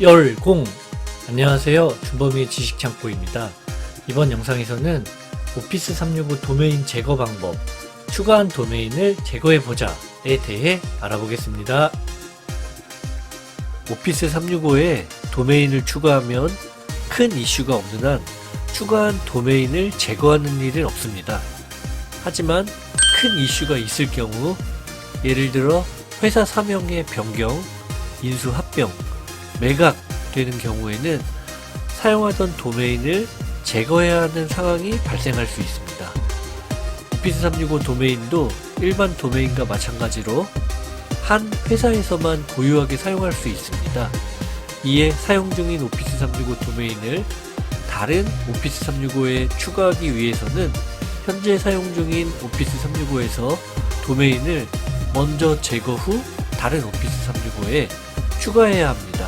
열공. 안녕하세요. 준범이의 지식창고입니다. 이번 영상에서는 오피스 365 도메인 제거 방법 추가한 도메인을 제거해보자 에 대해 알아보겠습니다. 오피스 365에 도메인을 추가하면 큰 이슈가 없는 한 추가한 도메인을 제거하는 일은 없습니다. 하지만 큰 이슈가 있을 경우 예를 들어 회사 사명의 변경, 인수 합병, 매각 되는 경우에는 사용하던 도메인을 제거해야 하는 상황이 발생할 수 있습니다. 오피스 365 도메인도 일반 도메인과 마찬가지로 한 회사에서만 고유하게 사용할 수 있습니다. 이에 사용 중인 오피스 365 도메인을 다른 오피스 365에 추가하기 위해서는 현재 사용 중인 오피스 365에서 도메인을 먼저 제거 후 다른 오피스 365에 추가해야 합니다.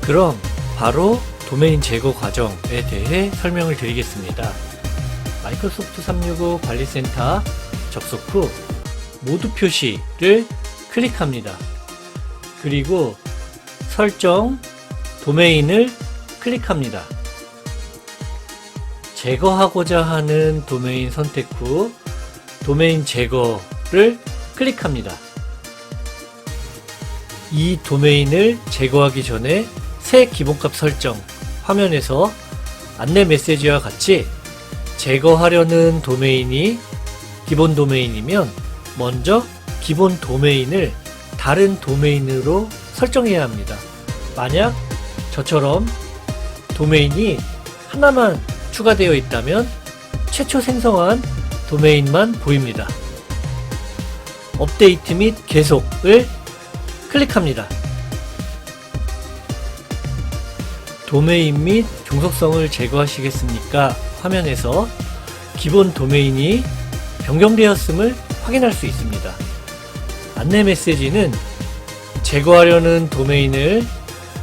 그럼 바로 도메인 제거 과정에 대해 설명을 드리겠습니다. 마이크로소프트 365 관리센터 접속 후 모두 표시를 클릭합니다. 그리고 설정 도메인을 클릭합니다. 제거하고자 하는 도메인 선택 후 도메인 제거를 클릭합니다. 이 도메인을 제거하기 전에 새 기본값 설정 화면에서 안내 메시지와 같이 제거하려는 도메인이 기본 도메인이면 먼저 기본 도메인을 다른 도메인으로 설정해야 합니다. 만약 저처럼 도메인이 하나만 추가되어 있다면 최초 생성한 도메인만 보입니다. 업데이트 및 계속을 클릭합니다. 도메인 및 종속성을 제거하시겠습니까? 화면에서 기본 도메인이 변경되었음을 확인할 수 있습니다. 안내 메시지는 제거하려는 도메인을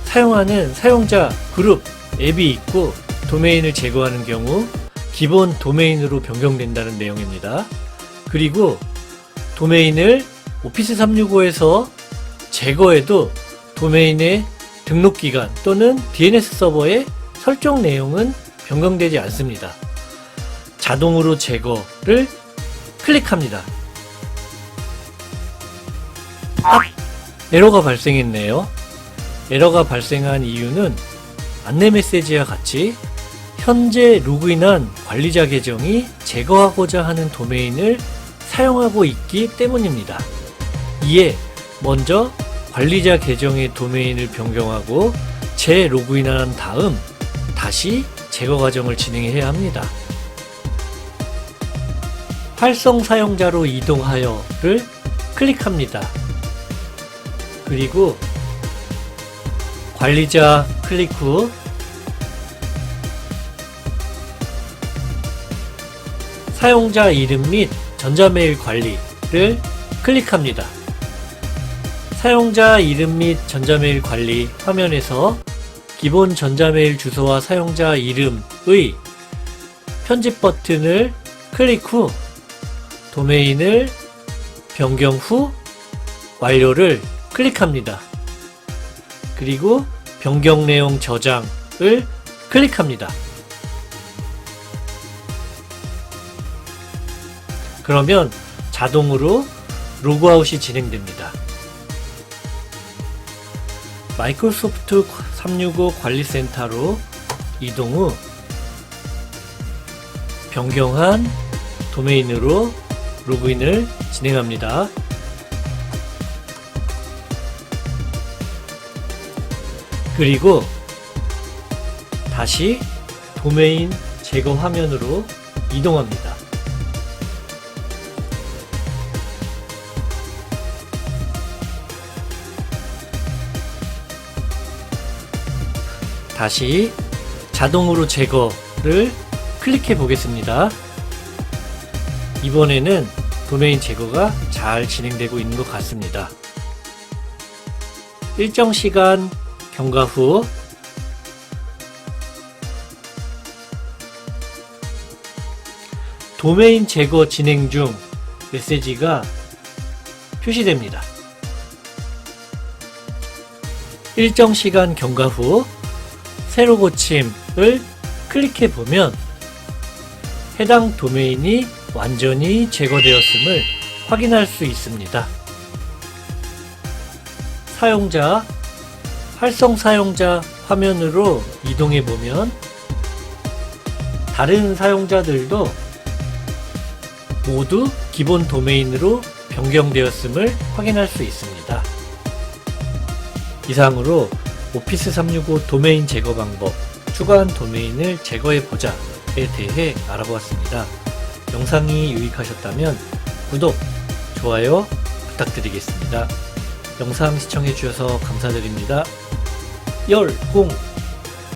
사용하는 사용자 그룹 앱이 있고 도메인을 제거하는 경우 기본 도메인으로 변경된다는 내용입니다. 그리고 도메인을 오피스 365에서 제거해도 도메인의 등록 기간 또는 DNS 서버의 설정 내용은 변경되지 않습니다. 자동으로 제거를 클릭합니다. 아, 에러가 발생했네요. 에러가 발생한 이유는 안내 메시지와 같이 현재 로그인한 관리자 계정이 제거하고자 하는 도메인을 사용하고 있기 때문입니다. 이에 먼저 관리자 계정의 도메인을 변경하고 재로그인한 다음 다시 제거 과정을 진행해야 합니다. 활성 사용자로 이동하여를 클릭합니다. 그리고 관리자 클릭 후 사용자 이름 및 전자메일 관리를 클릭합니다. 사용자 이름 및 전자메일 관리 화면에서 기본 전자메일 주소와 사용자 이름의 편집 버튼을 클릭 후 도메인을 변경 후 완료를 클릭합니다. 그리고 변경 내용 저장을 클릭합니다. 그러면 자동으로 로그아웃이 진행됩니다. 마이크로소프트 365 관리센터로 이동 후 변경한 도메인으로 로그인을 진행합니다. 그리고 다시 도메인 제거 화면으로 이동합니다. 다시 자동으로 제거를 클릭해 보겠습니다. 이번에는 도메인 제거가 잘 진행되고 있는 것 같습니다. 일정 시간 경과 후 도메인 제거 진행 중 메시지가 표시됩니다. 일정 시간 경과 후 새로 고침을 클릭해 보면 해당 도메인이 완전히 제거되었음을 확인할 수 있습니다. 사용자, 활성 사용자 화면으로 이동해 보면 다른 사용자들도 모두 기본 도메인으로 변경되었음을 확인할 수 있습니다. 이상으로 오피스 365 도메인 제거 방법, 추가한 도메인을 제거해 보자에 대해 알아보았습니다. 영상이 유익하셨다면 구독, 좋아요 부탁드리겠습니다. 영상 시청해 주셔서 감사드립니다. 열 공!